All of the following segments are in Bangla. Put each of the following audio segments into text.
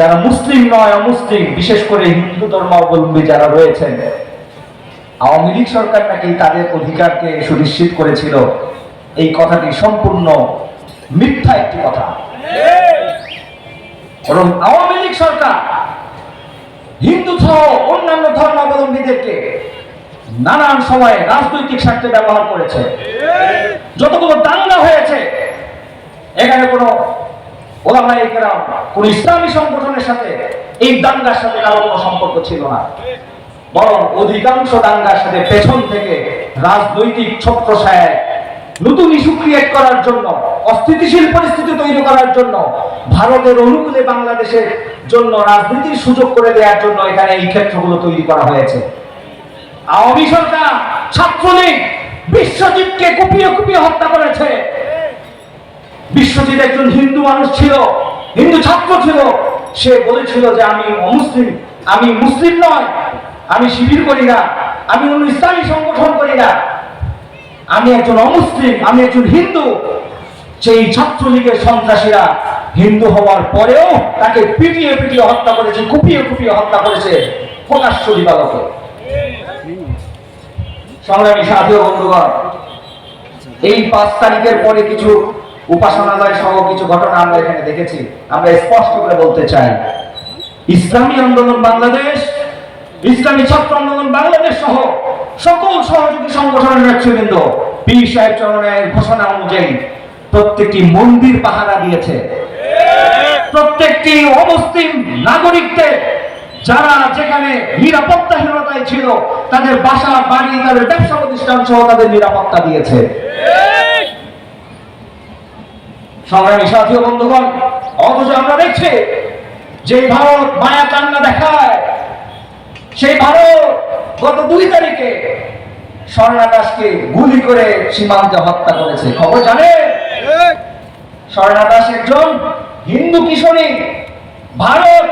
যারা মুসলিম নয়, অমুসলিম, বিশেষ করে হিন্দু ধর্মাবলম্বী যারা রয়েছেন, আওয়ামী লীগ সরকার নাকি তাদের অধিকারকে সুনিশ্চিত করেছিল। এই কথাটি সম্পূর্ণ মিথ্যা একটি কথা। বরং আওয়ামী লীগ সরকার হিন্দু সহ অন্যান্য ধর্মাবলম্বীদেরকে নানান সময়ে রাজনৈতিক স্বার্থে ব্যবহার করেছে। যতগুলো দাঙ্গা হয়েছে, এখানে কোনো ওলামাই কেরাম কোন ইসলামী সংগঠনের সাথে এই দাঙ্গার সাথে কারও কোনো সম্পর্ক ছিল না। বরং অধিকাংশ দাঙ্গার সাথে পেছন থেকে রাজনৈতিক ছত্রছায়ায় নতুন ইস্যু ক্রিয়েট করার জন্য, অস্থিতিশীল পরিস্থিতি তৈরি করার জন্য, ভারতের অনুকূলে বাংলাদেশের জন্য রাজনীতির সুযোগ করে দেওয়ার জন্য এখানে এই ক্ষেত্রগুলো তৈরি করা হয়েছে। আওয়ামী সরকার ছাত্রলীগ বিশ্বজিৎকে কুপিয়ে কুপিয়ে হত্যা করেছে। বিশ্বজিৎ একজন হিন্দু মানুষ ছিল, হিন্দু ছাত্র ছিল। সে বলেছিল যে আমি অমুসলিম, আমি মুসলিম নয়, আমি শিবির করি না, আমি ইসলামী সংগঠন করি না। আমি একজন অমুসলিম, আমি একজন হিন্দু। সেই ছাত্রলীগের সন্ত্রাসীরা হিন্দু হওয়ার পরেও তাকে পিটিয়ে পিটিয়ে হত্যা করেছে, কুপিয়ে কুপিয়ে হত্যা করেছে প্রকাশ্য দিবালকে সংগ্রামী সাথী বন্ধুগণ, এই পাঁচ তারিখের পরে কিছু উপাসনালয় সহ কিছু ঘটনা আমরা এখানে দেখেছি। আমরা স্পষ্ট করে বলতে চাই। ইসলামী আন্দোলন বাংলাদেশ, ইসলামী ছাত্র আন্দোলন বাংলাদেশ সহ সকল সহযোগী সংগঠনের নেতৃবৃন্দ, পীর সাহেব চরণের ঘোষণা অনুযায়ী প্রত্যেকটি মন্দির পাহারা দিয়েছে। প্রত্যেকটি অমুসলিম নাগরিকদের যারা যেখানে নিরাপত্তাহীনতায় ছিল, তাদের বাসা, বাড়ি, তাদের ব্যবসা প্রতিষ্ঠান সহ তাদের নিরাপত্তা দিয়েছে। সংগ্রামী সাথী ও বন্ধুগণ অথচ আমরা দেখছি যে ভারত মায়া কান্না দেখায় সেই ভারত গত দুই তারিখে স্বর্ণা দাসকে গুলি করে সীমান্তে হত্যা করেছে। খবর জানে স্বর্ণা দাস একজন হিন্দু কিশোরী ভারত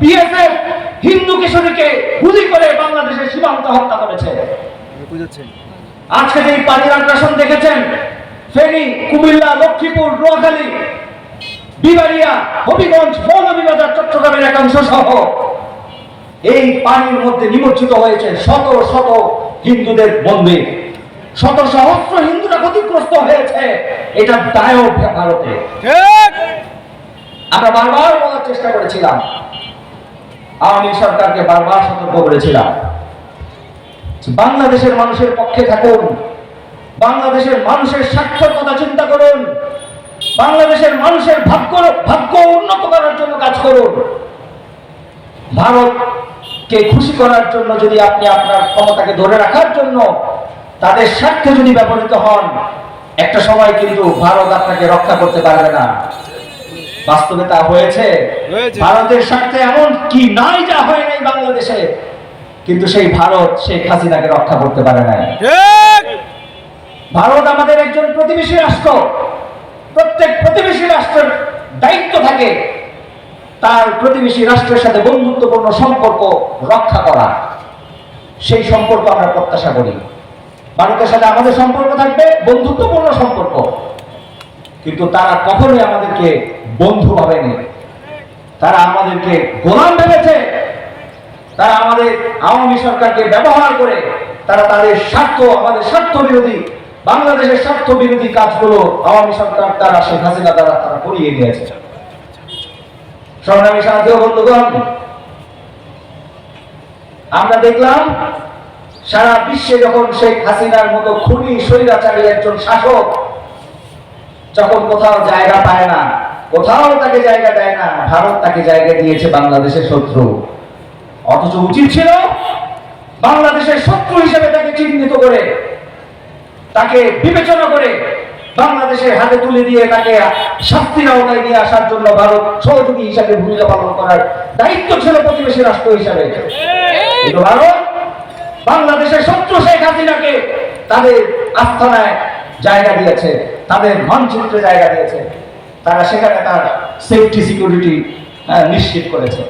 বিএসএফ হিন্দু কিশোরীকে গুলি করে বাংলাদেশের সীমান্ত হত্যা করেছে। আজকে যে পানির আগ্রাসন দেখেছেন ফেনী কুমিল্লা লক্ষ্মীপুর নোয়াখালী বিবাড়িয়া হবিগঞ্জ মৌলভীবাজার চট্টগ্রামের একাংশ সহ এই পানির মধ্যে নিমজ্জিত হয়েছে শত শত হিন্দুদের মন্দির শত সহস্র হিন্দুরা ক্ষতিগ্রস্ত হয়েছে। এটা দায়ক ভারতে। আমরা বারবার বলার চেষ্টা করেছিলাম। আওয়ামী সরকারকে বারবার সতর্ক করেছিলাম। বাংলাদেশের মানুষের পক্ষে থাকুন। বাংলাদেশের মানুষের স্বার্থের কথা চিন্তা করুন। বাংলাদেশের মানুষের ভাগ্য ভাগ্য উন্নত করার জন্য কাজ করুন। ভারতকে খুশি করার জন্য যদি আপনি আপনার ক্ষমতাকে ধরে রাখার জন্য তাদের স্বার্থে যদি ব্যবহৃত হন একটা সময় কিন্তু ভারত আপনাকে রক্ষা করতে পারবে না। বাস্তবে তা হয়েছে। ভারতের স্বার্থে এমন কি নাই যা হয় নাই বাংলাদেশে কিন্তু সেই ভারত শেখ হাসিনাকে রক্ষা করতে পারে নাই। ভারত আমাদের একজন প্রতিবেশী রাষ্ট্র। প্রত্যেক প্রতিবেশী রাষ্ট্রের দায়িত্ব থাকে তার প্রতিবেশী রাষ্ট্রের সাথে বন্ধুত্বপূর্ণ সম্পর্ক রক্ষা করা। সেই সম্পর্ক আমরা প্রত্যাশা করি। ভারতের সাথে আমাদের সম্পর্ক থাকবে, বন্ধুত্বপূর্ণ সম্পর্ক। কিন্তু তারা কখনোই আমাদেরকে বন্ধু ভাবেনি তারা আমাদেরকে গোলাম ভেবেছে। তারা আমাদের আওয়ামী সরকারকে ব্যবহার করে তারা তাদের স্বার্থ, আমাদের স্বার্থ বিরোধী বাংলাদেশের স্বার্থ বিরোধী কাজগুলো আওয়ামী সরকার তারা শেখ হাসিনা দ্বারা তারা করিয়ে দিয়েছে। সংগ্রামী ও বন্ধুগণ, আমরা দেখলাম সারা বিশ্বে যখন শেখ হাসিনার মতো স্বৈরাচারী একজন শাসক যখন কোথাও জায়গা পায় না, কোথাও তাকে জায়গা দেয় না, ভারত তাকে জায়গা দিয়েছে বাংলাদেশের শত্রু। অথচ উচিত ছিল বাংলাদেশের শত্রু হিসেবে তাকে চিহ্নিত করে তাকে বিবেচনা করে বাংলাদেশের হাতে তুলে দিয়ে তাকে শাস্তির আওতায় নিয়ে আসার জন্য ভারত সহযোগী হিসাবে ভূমিকা পালন করার দায়িত্ব ছিল প্রতিবেশী রাষ্ট্র হিসাবে। কিন্তু ভারত বাংলাদেশের শত্রু শেখ হাসিনাকে তাদের আস্থানায় জায়গা দিয়েছে, তাদের মানচিত্রে জায়গা দিয়েছে। তারা সেখানে তার সেফটি সিকিউরিটি নিশ্চিত করেছে।